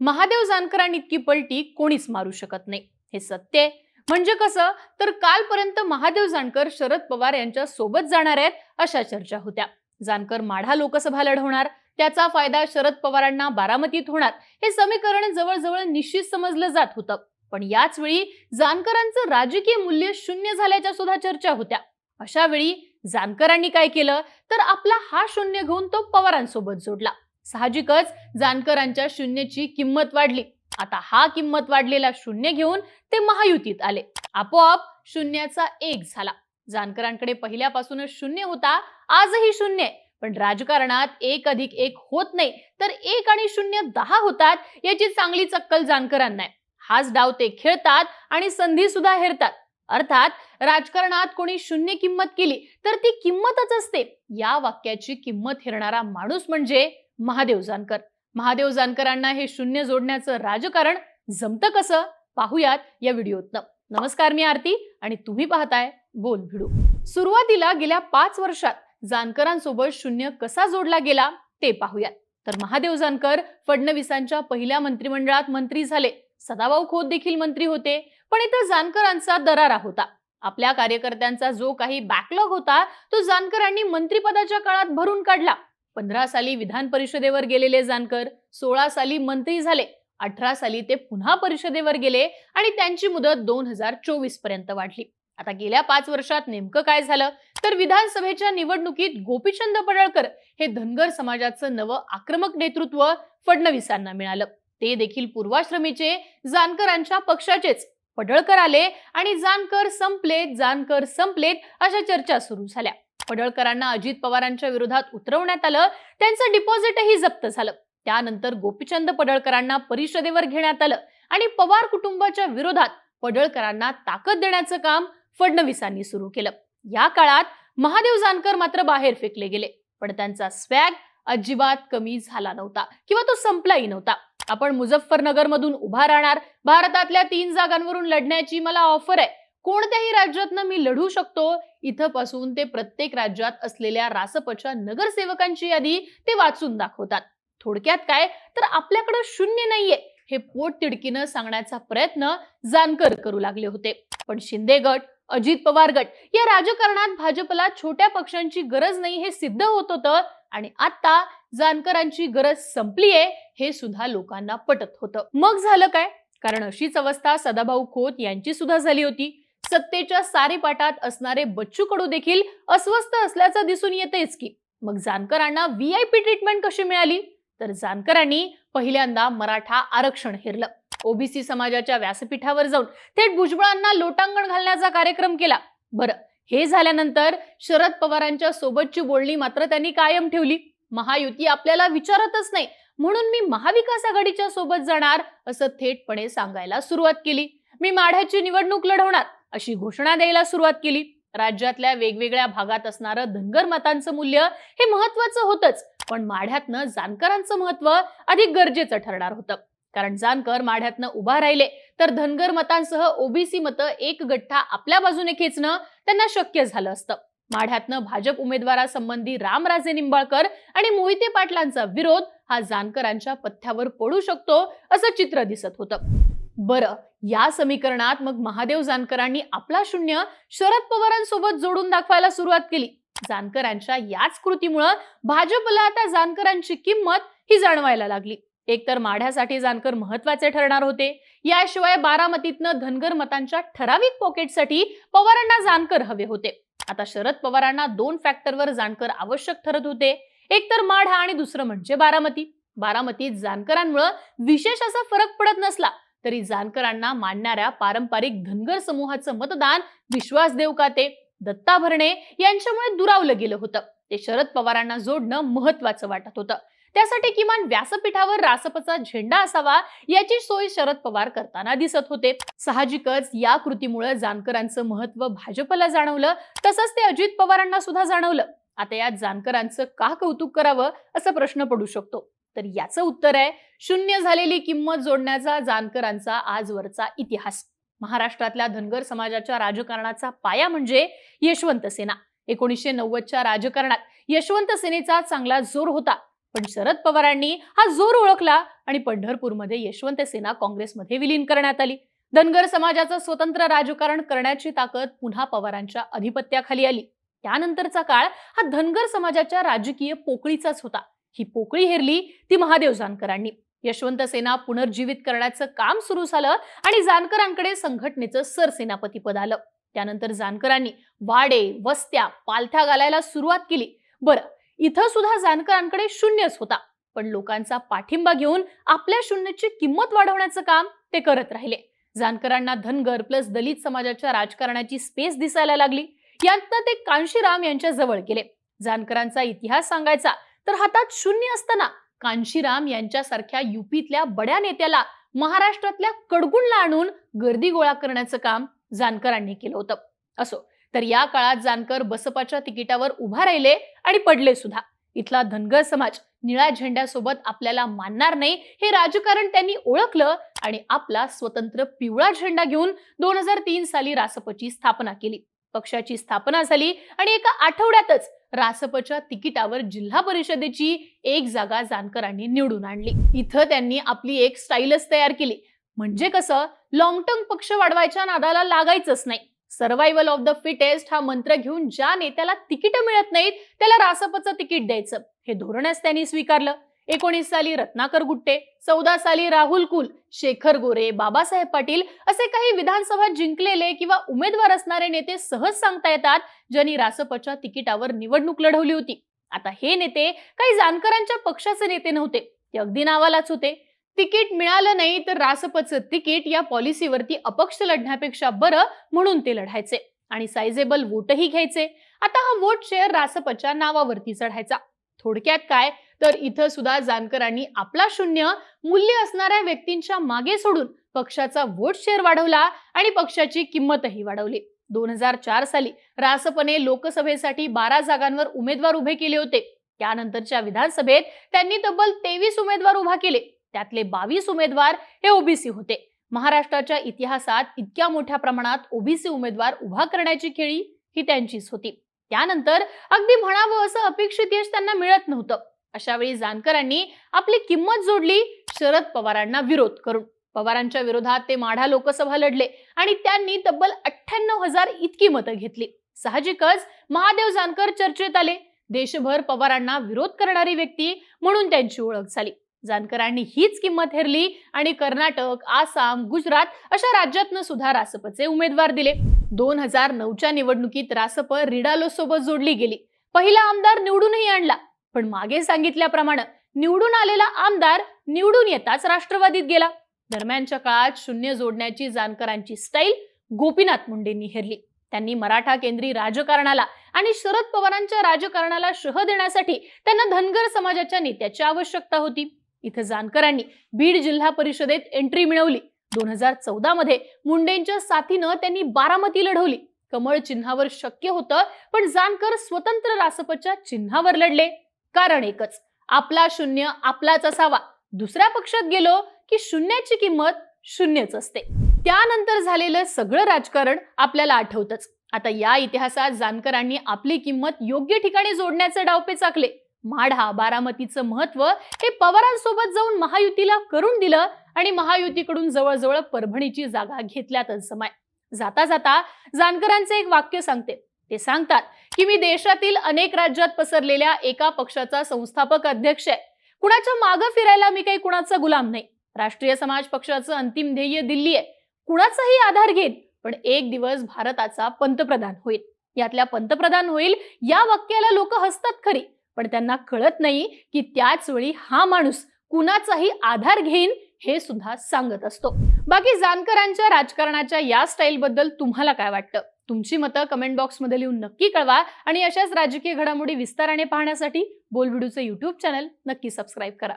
महादेव जानकरांनी इतकी पलटी कोणीच मारू शकत नाही. हे सत्य आहे. म्हणजे कसं? तर कालपर्यंत महादेव जानकर शरद पवार यांच्या सोबत जाणार आहेत अशा चर्चा होत्या. जानकर माढा लोकसभा लढवणार त्याचा फायदा शरद पवारांना बारामतीत होणार हे समीकरण जवळजवळ निश्चित समजलं जात होतं. पण याच वेळी जानकरांचं राजकीय मूल्य शून्य झाल्याच्या सुद्धा चर्चा होत्या. अशा वेळी जानकरांनी काय केलं? तर आपला हा शून्य घेऊन तो पवारांसोबत जोडला. साहजिकच जानकरांच्या शून्याची किंमत वाढली. आता हा किंमत वाढलेला शून्य घेऊन ते महायुतीत आले. आपोआप शून्याचा एक झाला. जानकरांकडे पहिल्यापासूनच शून्य होता आजही शून्य. पण राजकारणात एक अधिक एक होत नाही तर एक आणि शून्य दहा होतात याची चांगली चक्कल जानकरांना आहे. हाच डाव ते खेळतात आणि संधी सुद्धा हेरतात. अर्थात राजकारणात कोणी शून्य किंमत केली तर ती किंमतच असते. या वाक्याची किंमत हेरणारा माणूस म्हणजे महादेव जानकर. महादेव जानकरांना हे शून्य जोडण्याचं राजकारण जमतं कसं? पाहूयात या व्हिडिओतनं. नमस्कार मी आरती आणि तुम्ही पाहताय बोल भिडू. सुरुवातीला गेल्या पाच वर्षात जानकरांसोबत शून्य कसा जोडला गेला ते पाहूयात. तर महादेव जानकर फडणवीसांच्या पहिल्या मंत्रिमंडळात मंत्री झाले. सदाभाऊ खोत देखील मंत्री होते. पण इथं जानकरांचा दरारा होता. आपल्या कार्यकर्त्यांचा जो काही बॅकलॉग होता तो जानकरांनी मंत्रिपदाच्या काळात भरून काढला. पंधरा साली विधान परिषदेवर गेलेले जानकर सोळा साली मंत्री झाले अठरा साली ते पुन्हा परिषदेवर गेले आणि त्यांची मुदत दोन हजार चोवीसपर्यंत वाढली. आता गेल्या पाच वर्षात नेमकं काय झालं? तर विधानसभेच्या निवडणुकीत गोपीचंद पडळकर हे धनगर समाजाचं नवं आक्रमक नेतृत्व फडणवीसांना मिळालं. ते देखील पूर्वाश्रमीचे जानकरांच्या पक्षाचेच पडळकर आले आणि जानकर संपलेत जानकर संपलेत अशा चर्चा सुरू झाल्या. पडळकरांना अजित पवारांच्या विरोधात उतरवण्यात आलं त्यांचं डिपॉझिटही जप्त झालं. त्यानंतर गोपीचंद पडळकरांना परिषदेवर घेण्यात आलं आणि पवार कुटुंबाच्या विरोधात पडळकरांना ताकद देण्याचं काम फडणवीसांनी सुरू केलं. या काळात महादेव जानकर मात्र बाहेर फेकले गेले पण त्यांचा स्वॅग अजिबात कमी झाला नव्हता किंवा तो संपलाही नव्हता. आपण मुझफ्फरनगर मधून उभा राहणार भारतातल्या तीन जागांवरून लढण्याची मला ऑफर आहे. कोणत्याही राज्यातनं मी लढू शकतो इथं पासून ते प्रत्येक राज्यात असलेल्या रासपच्या नगरसेवकांची यादी ते वाचून दाखवतात. थोडक्यात काय? तर आपल्याकडे शून्य नाहीये हे पोट तिडकीनं सांगण्याचा प्रयत्न जानकर करू लागले होते. पण शिंदे गट अजित पवार गट या राजकारणात भाजपला छोट्या पक्षांची गरज नाही हे सिद्ध होत होतं आणि आता जानकरांची गरज संपलीये हे सुद्धा लोकांना पटत होतं. मग झालं काय? कारण अशीच अवस्था सदाभाऊ खोत यांची सुद्धा झाली होती. सत्तेच्या सारेपाटात असणारे बच्चू कडू देखील अस्वस्थ असल्याचं दिसून येतेच की. मग जानकरांना व्हीआयपी ट्रीटमेंट कशी मिळाली? तर जानकरांनी पहिल्यांदा मराठा आरक्षण हेरलं. ओबीसी समाजाच्या व्यासपीठावर जाऊन थेट भुजबळांना लोटांगण घालण्याचा कार्यक्रम केला. बरं हे झाल्यानंतर शरद पवारांच्या सोबतची बोलणी मात्र त्यांनी कायम ठेवली. महायुती आपल्याला विचारतच नाही. म्हणून मी महाविकास आघाडीच्या सोबत जाणार असं थेटपणे सांगायला सुरुवात केली. मी माढ्याची निवडणूक लढवणार. अशी घोषणा द्यायला सुरुवात केली. राज्यातल्या वेगवेगळ्या भागात असणारं धनगर मतांचं मूल्य हे महत्वाचं होतच पण माढ्यातनं जानकरांचं महत्त्व अधिक गरजेचं ठरणार होतं. कारण जानकर माढ्यातनं उभा राहिले तर धनगर मतांसह ओबीसी मतं एक गठ्ठा आपल्या बाजूने खेचणं त्यांना शक्य झालं असतं. माढ्यातनं भाजप उमेदवारासंबंधी रामराजे निंबाळकर आणि मोहिते पाटलांचा विरोध हा जानकरांच्या पथ्यावर पडू शकतो असं चित्र दिसत होतं. बरं या समीकरणात मग महादेव जानकरांनी आपला शून्य शरद पवारांसोबत जोडून दाखवायला सुरुवात केली. जानकरांच्या याच कृतीमुळं भाजपला आता जानकरांची किंमत ही जाणवायला लागली. एकतर माढ्यासाठी जानकर महत्त्वाचे ठरणार होते. याशिवाय बारामतीतनं धनगर मतांच्या ठराविक पॉकेटसाठी पवारांना जानकर हवे होते. आता शरद पवारांना दोन फॅक्टरवर जानकर आवश्यक ठरत होते. एकतर माढा आणि दुसरं म्हणजे बारामती. बारामतीत जानकरांमुळं विशेष असा फरक पडत नसला. तरी जानकरांना मानणाऱ्या पारंपरिक धनगर समूहाचं मतदान विश्वास देवकाते दत्ता भरणे यांच्यामुळे दुरावलं गेलं होतं. ते शरद पवारांना जोडणं महत्वाचं वाटत होतं. त्यासाठी किमान व्यासपीठावर रासपचा झेंडा असावा याची सोय शरद पवार करताना दिसत होते. साहजिकच या कृतीमुळे जानकरांचं महत्त्व भाजपला जाणवलं तसंच ते अजित पवारांना सुद्धा जाणवलं. आता यात जानकरांचं का कौतुक करावं असा प्रश्न पडू शकतो. तर याचं उत्तर आहे शून्य झालेली किंमत जोडण्याचा जानकरांचा आजवरचा इतिहास. महाराष्ट्रातल्या धनगर समाजाच्या राजकारणाचा पाया म्हणजे यशवंत सेना. एकोणीसशे नव्वदच्या राजकारणात यशवंत सेनेचा चांगला जोर होता. पण शरद पवारांनी हा जोर ओळखला आणि पंढरपूरमध्ये यशवंत सेना काँग्रेसमध्ये विलीन करण्यात आली. धनगर समाजाचं स्वतंत्र राजकारण करण्याची ताकद पुन्हा पवारांच्या अधिपत्याखाली आली. त्यानंतरचा काळ हा धनगर समाजाच्या राजकीय पोकळीचाच होता. ही पोकळी हेरली ती महादेव जानकरांनी. यशवंत सेना पुनर्जीवित करण्याचं काम सुरू झालं आणि जानकरांकडे संघटनेचं सरसेनापती पद आलं. त्यानंतर जानकरांनी वाडे वस्त्या पालथ्या घालायला सुरुवात केली. बरं इथं सुद्धा जानकरांकडे शून्यच होता. पण लोकांचा पाठिंबा घेऊन आपल्या शून्याची किंमत वाढवण्याचं काम ते करत राहिले. जानकरांना धनगर प्लस दलित समाजाच्या राजकारणाची स्पेस दिसायला लागली. यातनं ते कांशीराम यांच्या जवळ गेले. जानकरांचा इतिहास सांगायचा तर हातात शून्य असताना कांशीराम यांच्यासारख्या युपीतल्या बड्या नेत्याला महाराष्ट्रातल्या कडगुणला आणून गर्दी गोळा करण्याचं काम जानकरांनी केलं होतं. असो तर या काळात जानकर बसपाच्या तिकिटावर उभा राहिले आणि पडले सुद्धा. इथला धनगर समाज निळ्या झेंड्यासोबत आपल्याला मानणार नाही हे राजकारण त्यांनी ओळखलं आणि आपला स्वतंत्र पिवळा झेंडा घेऊन दोन हजार तीन साली रासपची स्थापना केली. पक्षाची स्थापना झाली आणि एका आठवड्यातच रासपच्या तिकिटावर जिल्हा परिषदेची एक जागा जानकरांनी निवडून आणली. इथं त्यांनी आपली एक स्टाईलच तयार केली. म्हणजे कसं? लॉंग टर्म पक्ष वाढवायच्या नादाला लागायचंच नाही. सर्व्हायव्हल ऑफ द फिटेस्ट हा मंत्र घेऊन ज्या नेत्याला तिकीट मिळत नाहीत त्याला रासपचं तिकीट द्यायचं. हे धोरणच त्यांनी स्वीकारलं. एकोणीस साली रत्नाकर गुट्टे चौदा साली राहुल कुल शेखर गोरे बाबासाहेब पाटील असे काही विधानसभा जिंकलेले किंवा उमेदवार असणारे नेते सहज सांगता येतात ज्यांनी रासपच्या तिकिटावर निवडणूक लढवली होती. आता हे नेते काही जानकरांच्या पक्षाचे नेते नव्हते ते अगदी नावालाच होते. तिकीट मिळालं नाही तर रासपचं तिकीट या पॉलिसीवरती अपक्ष लढण्यापेक्षा बरं म्हणून ते लढायचे आणि सायझेबल वोटही घ्यायचे. आता हा वोट शेअर रासपच्या नावावरती चढायचा. थोडक्यात काय? तर इथं सुद्धा जानकरांनी आपला शून्य मूल्य असणाऱ्या व्यक्तींच्या मागे सोडून पक्षाचा वोट शेअर वाढवला आणि पक्षाची किंमतही वाढवली. दोन हजार चार साली रासपने लोकसभेसाठी बारा जागांवर उमेदवार उभे केले होते. त्यानंतरच्या विधानसभेत त्यांनी तब्बल तेवीस उमेदवार उभा केले. त्यातले बावीस उमेदवार हे ओबीसी होते. महाराष्ट्राच्या इतिहासात इतक्या मोठ्या प्रमाणात ओबीसी उमेदवार उभा करण्याची खेळी ही त्यांचीच होती. त्यानंतर अगदी म्हणावं असं अपेक्षित यश त्यांना मिळत नव्हतं. अशावेळी जानकरांनी आपली किंमत जोडली शरद पवारांना विरोध करून. पवारांच्या विरोधात ते माढा लोकसभा लढले आणि त्यांनी तब्बल अठ्ठ्याण्णव हजार इतकी मतं घेतली. साहजिकच महादेव जानकर चर्चेत आले. देशभर पवारांना विरोध करणारी व्यक्ती म्हणून त्यांची ओळख झाली. जानकरांनी हीच किंमत हेरली आणि कर्नाटक आसाम गुजरात अशा राज्यातनं सुद्धा रासपचे उमेदवार दिले. दोन हजार नऊच्या निवडणुकीत रासप रिडालो सोबत जोडली गेली. पहिला आमदार निवडूनही आणला. पण मागे सांगितल्याप्रमाणे निवडून आलेला आमदार निवडून येताच राष्ट्रवादीत गेला. दरम्यानच्या काळात शून्य जोडण्याची जानकरांची स्टाईल गोपीनाथ मुंडेंनी हेरली. त्यांनी मराठा केंद्री राजकारणाला आणि शरद पवारांच्या राजकारणाला शह देण्यासाठी त्यांना धनगर समाजाच्या नेत्याची आवश्यकता होती. इथं जानकरांनी बीड जिल्हा परिषदेत एंट्री मिळवली. दोन हजार चौदा मध्ये मुंडेंच्या साथीनं त्यांनी बारामती लढवली. कमळ चिन्हावर शक्य होतं पण जानकर स्वतंत्र रासपच्या चिन्हावर लढले. कारण एकच. आपला शून्य आपलाच असावा. दुसऱ्या पक्षात गेलो की शून्याची किंमत शून्यच असते. त्यानंतर झालेलं सगळं राजकारण आपल्याला आठवतच. आता या इतिहासात जानकरांनी आपली किंमत योग्य ठिकाणी जोडण्याचे डावपे चाकले माढा बारामतीचं महत्त्व हे पवारांसोबत जाऊन महायुतीला करून दिलं आणि महायुतीकडून जवळजवळ परभणीची जागा घेतल्यातच समाय जाता जाता जानकरांचे एक वाक्य सांगते. ते सांगतात की मी देशातील अनेक राज्यात पसरलेल्या एका पक्षाचा संस्थापक अध्यक्ष आहे. कुणाच्या मागं फिरायला मी काही कुणाचा गुलाम नाही. राष्ट्रीय समाज पक्षाचं अंतिम ध्येय दिल्ली आहे. कुणाचाही आधार घेईन पण एक दिवस भारताचा पंतप्रधान होईल. यातल्या पंतप्रधान होईल या वाक्याला लोक हसतात खरी पण त्यांना कळत नाही की त्याच वेळी हा माणूस कुणाचाही आधार घेईन हे सुद्धा सांगत असतो. बाकी जानकरांच्या राजकारणाच्या या स्टाईल बद्दल तुम्हाला काय वाटतं? तुमची मतं कमेंट बॉक्समध्ये लिहून नक्की कळवा आणि अशाच राजकीय घडामोडी विस्ताराने पाहण्यासाठी बोलबिडूचं यूट्यूब चॅनल नक्की सबस्क्राईब करा.